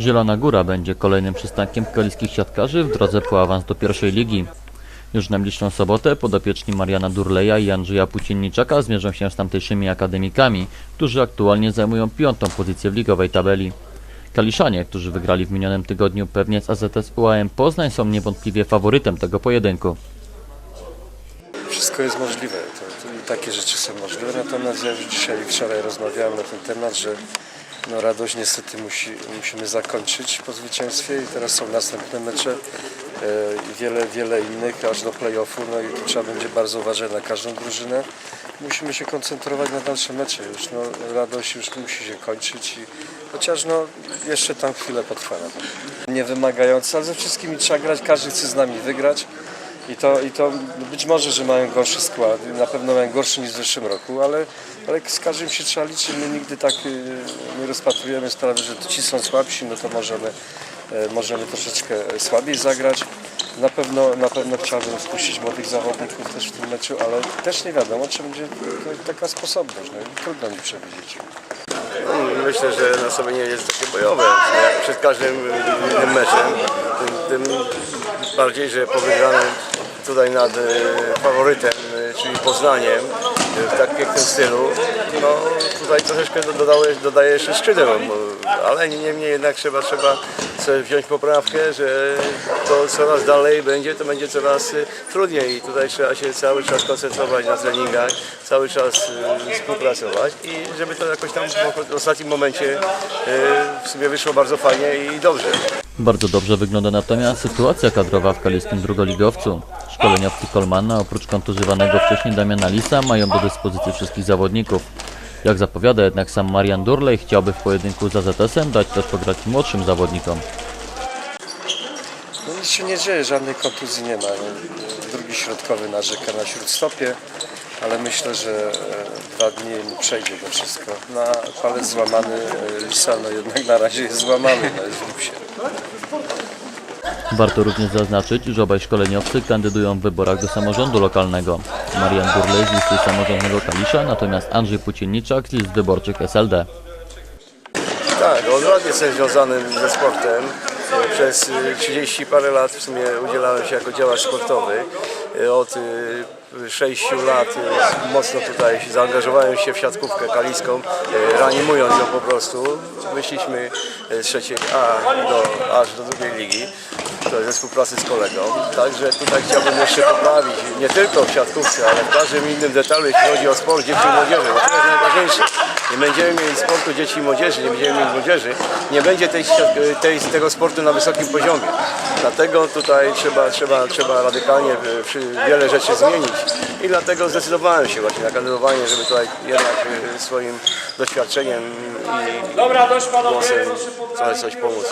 Zielona Góra będzie kolejnym przystankiem kaliskich siatkarzy w drodze po awans do pierwszej ligi. Już w najbliższą sobotę podopieczni Mariana Durleja i Andrzeja Pucienniczaka zmierzą się z tamtejszymi akademikami, którzy aktualnie zajmują piątą pozycję w ligowej tabeli. Kaliszanie, którzy wygrali w minionym tygodniu pewnie z AZS UAM Poznań są niewątpliwie faworytem tego pojedynku. Wszystko jest możliwe, to, to, takie rzeczy są możliwe, natomiast ja już dzisiaj i wczoraj rozmawiałem na ten temat, że no radość niestety musi, musimy zakończyć po zwycięstwie i teraz są następne mecze e, i wiele, wiele innych aż do play-offu, no i trzeba będzie bardzo uważać na każdą drużynę. Musimy się koncentrować na dalsze mecze już, no radość już musi się kończyć i chociaż no jeszcze tam chwilę potrwa. Nie wymagające, ale ze wszystkimi trzeba grać, każdy chce z nami wygrać. I to, I to być może, że mają gorszy skład, na pewno mają gorszy niż w zeszłym roku, ale, ale z każdym się trzeba liczyć. My nigdy tak y, nie rozpatrujemy sprawy, że ci są słabsi, no to możemy, e, możemy troszeczkę słabiej zagrać. Na pewno, na pewno chciałbym spuścić młodych zawodników też w tym meczu, ale też nie wiadomo, czy będzie taka sposobność. No, trudno mi przewidzieć. Myślę, że nastawienie jest takie bojowe, przed każdym innym meczem. Tym, tym bardziej, że po wygranym tutaj nad e, faworytem, e, czyli Poznaniem, e, w tak pięknym stylu, no tutaj troszeczkę do- dodaje, dodaje jeszcze skrzydeł, ale niemniej jednak trzeba, trzeba sobie wziąć poprawkę, że to coraz dalej będzie, to będzie coraz trudniej i tutaj trzeba się cały czas koncentrować na treningach, cały czas współpracować i żeby to jakoś tam w ostatnim momencie w sumie wyszło bardzo fajnie i dobrze. Bardzo dobrze wygląda natomiast sytuacja kadrowa w kaliskim drugoligowcu. Szkoleniowcy Kolmana, oprócz kontuzjowanego wcześniej Damiana Lisa, mają do dyspozycji wszystkich zawodników. Jak zapowiada jednak sam Marian Durley, chciałby w pojedynku z AZS-em dać też pograć młodszym zawodnikom. No nic się nie dzieje, żadnej kontuzji nie ma. Drugi środkowy narzeka na śródstopie, ale myślę, że e, dwa dni przejdzie to wszystko. Na palec złamany e, Lisa, no jednak na razie jest złamany, no jest w gipsie. Warto również zaznaczyć, że obaj szkoleniowcy kandydują w wyborach do samorządu lokalnego. Marian Durley z listy samorządnego Kalisza, natomiast Andrzej Pucienniczak z list wyborczych SLD. Tak, od lat jestem związany ze sportem. Przez y, 30 parę lat w sumie udzielałem się jako działacz sportowy. Y, Od 6 lat y, mocno tutaj zaangażowałem się w siatkówkę kaliską, y, reanimując ją po prostu. Wyszliśmy y, z trzeciej A do, aż do drugiej ligi. Ze współpracy z kolegą. Także tutaj chciałbym jeszcze poprawić, nie tylko w siatkówce, ale w każdym innym detalu, jeśli chodzi o sport dzieci i młodzieży, bo to jest najważniejsze. Nie będziemy mieli sportu dzieci i młodzieży, nie będziemy mieli młodzieży, nie będzie tej, tej, tego sportu na wysokim poziomie. Dlatego tutaj trzeba, trzeba, trzeba radykalnie przy- wiele rzeczy zmienić i dlatego zdecydowałem się właśnie na kandydowanie, żeby tutaj jednak y, swoim doświadczeniem i głosem coś pomóc.